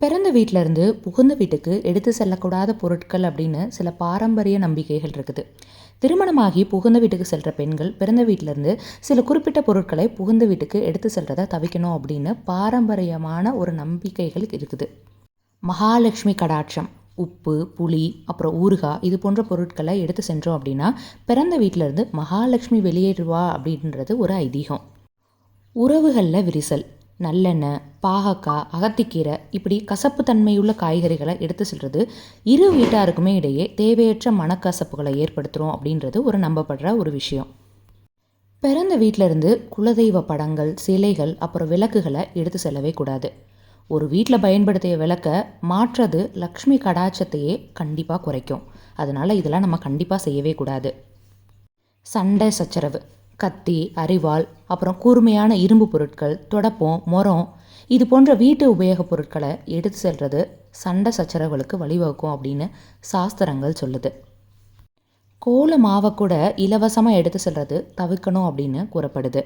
பிறந்த வீட்டிலேருந்து புகுந்த வீட்டுக்கு எடுத்து செல்லக்கூடாத பொருட்கள் அப்படின்னு சில பாரம்பரிய நம்பிக்கைகள் இருக்குது. திருமணமாகி புகுந்த வீட்டுக்கு செல்கிற பெண்கள் பிறந்த வீட்டிலேருந்து சில குறிப்பிட்ட பொருட்களை புகுந்த வீட்டுக்கு எடுத்து செல்கிறத தவிக்கணும் அப்படின்னு பாரம்பரியமான ஒரு நம்பிக்கைகள் இருக்குது. மகாலட்சுமி கடாட்சம் உப்பு புளி அப்புறம் ஊறுகாய் இது போன்ற பொருட்களை எடுத்து சென்றோம் அப்படின்னா பிறந்த வீட்டிலேருந்து மகாலட்சுமி வெளியேறுவா அப்படின்றது ஒரு ஐதீகம். உறவுகளில் விரிசல் நல்லெண்ணெய் பாகக்காய் அகத்திக்கீரை இப்படி கசப்பு தன்மையுள்ள காய்கறிகளை எடுத்து செல்வது இரு வீட்டாருக்குமே இடையே தேவையற்ற மனக்கசப்புகளை ஏற்படுத்துகிறோம் அப்படின்றது ஒரு நம்பப்படுற ஒரு விஷயம். பிறந்த வீட்டிலிருந்து குலதெய்வ படங்கள் சிலைகள் அப்புறம் விளக்குகளை எடுத்து செல்லவே கூடாது. ஒரு வீட்டில் பயன்படுத்திய விளக்கை மாற்றுறது லக்ஷ்மி கடாட்சத்தையே கண்டிப்பாக குறைக்கும். அதனால் இதெல்லாம் நம்ம கண்டிப்பாக செய்யவே கூடாது. சண்டை சச்சரவு. கத்தி அரிவாள் அப்புறம் கூர்மையான இரும்பு பொருட்கள் தொடப்பம் மரம் இது போன்ற வீட்டு உபயோகப் பொருட்களை எடுத்து செல்வது சண்டை சச்சரவுகளுக்கு வழிவகுக்கும் அப்படின்னு சாஸ்திரங்கள் சொல்லுது. கோல மாவை கூட இலவசமாக எடுத்து செல்வது தவிர்க்கணும் அப்படின்னு கூறப்படுது.